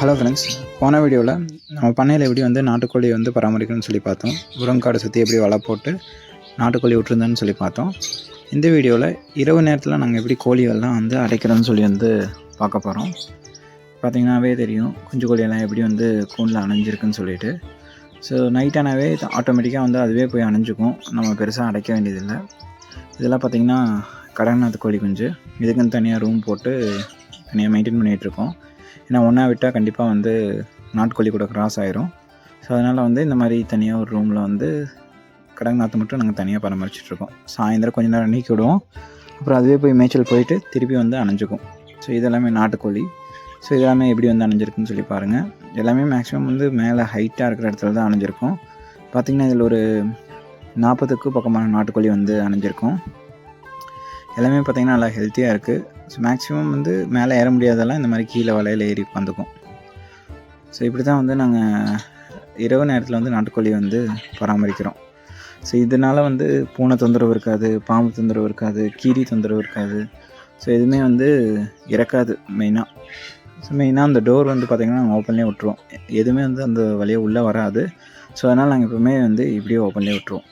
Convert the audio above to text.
Hello friends போன வீடியோவில் நம்ம பண்ணையில் எப்படி வந்து நாட்டுக்கோழி வந்து பராமரிக்கணும்னு சொல்லி பார்த்தோம். உரங்காடு சுற்றி எப்படி வலை போட்டு நாட்டுக்கோழி விட்டுருந்தேன்னு சொல்லி பார்த்தோம். இந்த வீடியோவில் இரவு நேரத்தில் நாங்கள் எப்படி கோழிகள்லாம் வந்து அடைக்கிறோம்னு சொல்லி வந்து பார்க்க போகிறோம் பார்த்திங்கனாவே தெரியும் குஞ்சு கோழியெல்லாம் எப்படி வந்து கூண்டில் அணைஞ்சிருக்குன்னு சொல்லிட்டு. ஸோ நைட்டானாவே ஆட்டோமேட்டிக்காக வந்து அதுவே போய் அணைஞ்சிக்கும். நம்ம பெருசாக அடைக்க வேண்டியதில்லை. இதெல்லாம் பார்த்திங்கன்னா கடகநாத் கோழி குஞ்சு. இதுக்குன்னு தனியாக ரூம் போட்டு தனியாக மெயின்டைன் பண்ணிகிட்ருக்கோம் ஏன்னா ஒன்றா விட்டால் கண்டிப்பாக வந்து நாட்டுக்கோழி கூட கிராஸ் ஆயிரும். ஸோ அதனால் வந்து இந்த மாதிரி தனியாக ஒரு ரூமில் வந்து கடகநாத்தை மட்டும் நாங்கள் தனியாக பராமரிச்சிட்ருக்கோம் சாயந்தரம் கொஞ்ச நேரம் நீக்கி விடுவோம். அப்புறம் அதுவே போய் மேய்ச்சல் போயிட்டு திருப்பி வந்து அணைஞ்சிக்கும். ஸோ இதெல்லாமே நாட்டுக்கோழி. ஸோ இதெல்லாமே எப்படி வந்து அணைஞ்சிருக்குன்னு சொல்லி பாருங்கள் எல்லாமே மேக்ஸிமம் வந்து மேலே ஹைட்டாக இருக்கிற இடத்துல தான் அணைஞ்சிருக்கும். பார்த்திங்கன்னா இதில் ஒரு நாற்பதுக்கு பக்கமான நாட்டுக்கோழி வந்து அணைஞ்சிருக்கும். எல்லாமே பார்த்திங்கன்னா நல்லா ஹெல்த்தியாக இருக்குது ஸோ மேக்ஸிமம் வந்து மேலே ஏற முடியாதெல்லாம் இந்த மாதிரி கீழே வலையில் ஏறி உட்காந்துக்கும் ஸோ இப்படி தான் வந்து நாங்கள் இரவு நேரத்தில் வந்து நாட்டுக்கோழி வந்து பராமரிக்கிறோம். ஸோ இதனால் வந்து பூனை தொந்தரவு இருக்காது பாம்பு தொந்தரவு இருக்காது கீரி தொந்தரவு இருக்காது. ஸோ எதுவுமே வந்து இறக்காது மெயினாக ஸோ மெயினாக அந்த டோர் வந்து பார்த்திங்கன்னா நாங்கள் ஓப்பன்லேயே விட்ருவோம் எதுவுமே வந்து அந்த வழியாக உள்ளே வராது. ஸோ அதனால் நாங்கள் எப்பவுமே வந்து இப்படியே ஓப்பன்லேயே விட்ருவோம்